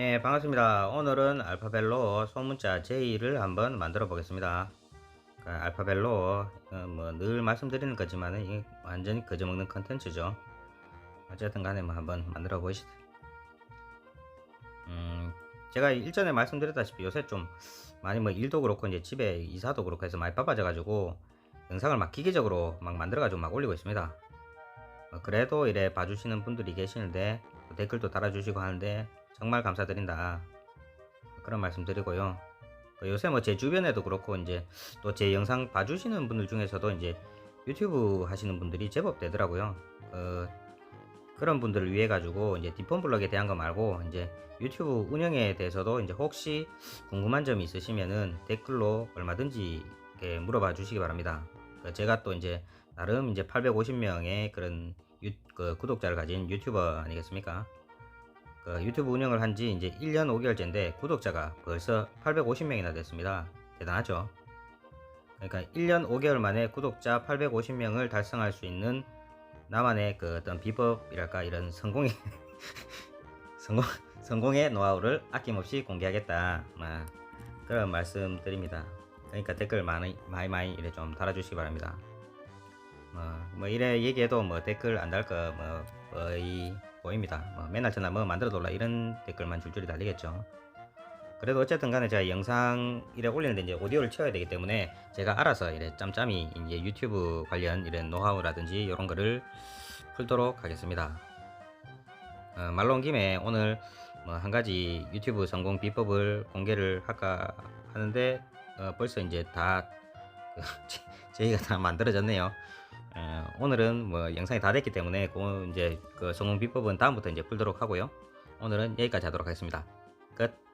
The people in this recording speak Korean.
예, 반갑습니다. 오늘은 알파벨로 소문자 J를 한번 만들어 보겠습니다. 그 알파벨로 어, 뭐늘 말씀드리는 거지만 완전히 거저먹는 컨텐츠죠. 어쨌든 간에 뭐 한번 만들어 보시죠. 음, 제가 일전에 말씀드렸다시피 요새 좀 많이 뭐 일도 그렇고 이제 집에 이사도 그렇고 해서 많이 바빠져 가지고 영상을 막 기계적으로 막 만들어 가지고 막 올리고 있습니다. 어, 그래도 이래 봐주시는 분들이 계시는데 또 댓글도 달아주시고 하는데 정말 감사드린다. 그런 말씀 드리고요. 그 요새 뭐 제 주변에도 그렇고 이제 또 제 영상 봐주시는 분들 중에서도 이제 유튜브 하시는 분들이 제법 되더라고요. 어, 그런 분들을 위해 가지고 이제 디폰 블럭에 대한 거 말고 이제 유튜브 운영에 대해서도 이제 혹시 궁금한 점이 있으시면은 댓글로 얼마든지 물어봐 주시기 바랍니다. 그 제가 또 이제 나름 이제 850명의 그런 유, 그 구독자를 가진 유튜버 아니겠습니까? 그 유튜브 운영을 한 지 이제 1년 5개월째인데 구독자가 벌써 850명이나 됐습니다. 대단하죠? 그러니까 1년 5개월 만에 구독자 850명을 달성할 수 있는 나만의 그 어떤 비법이랄까 이런 성공의 성공 성공의 노하우를 아낌없이 공개하겠다. 뭐 그런 말씀드립니다. 그러니까 댓글 많이 많이 많이 이래 좀 달아주시기 바랍니다. 뭐, 뭐 이래 얘기해도 뭐 댓글 안 달거 뭐 거의 보입니다. 뭐 맨날 전화 뭐 만들어 돌라 이런 댓글만 줄줄이 달리겠죠. 그래도 어쨌든 간에 제가 영상 이래 올리는데 이제 오디오를 채워야 되기 때문에 제가 알아서 이래 짬짬이 이제 유튜브 관련 이런 노하우라든지 이런 거를 풀도록 하겠습니다. 어, 말로 온 김에 오늘 뭐 한 가지 유튜브 성공 비법을 공개를 할까 하는데 어, 벌써 이제 다 그, 저희가 다 만들어졌네요. 어, 오늘은 뭐 영상이 다 됐기 때문에 그 이제 그 성공 비법은 다음부터 이제 풀도록 하고요. 오늘은 여기까지 하도록 하겠습니다. 끝.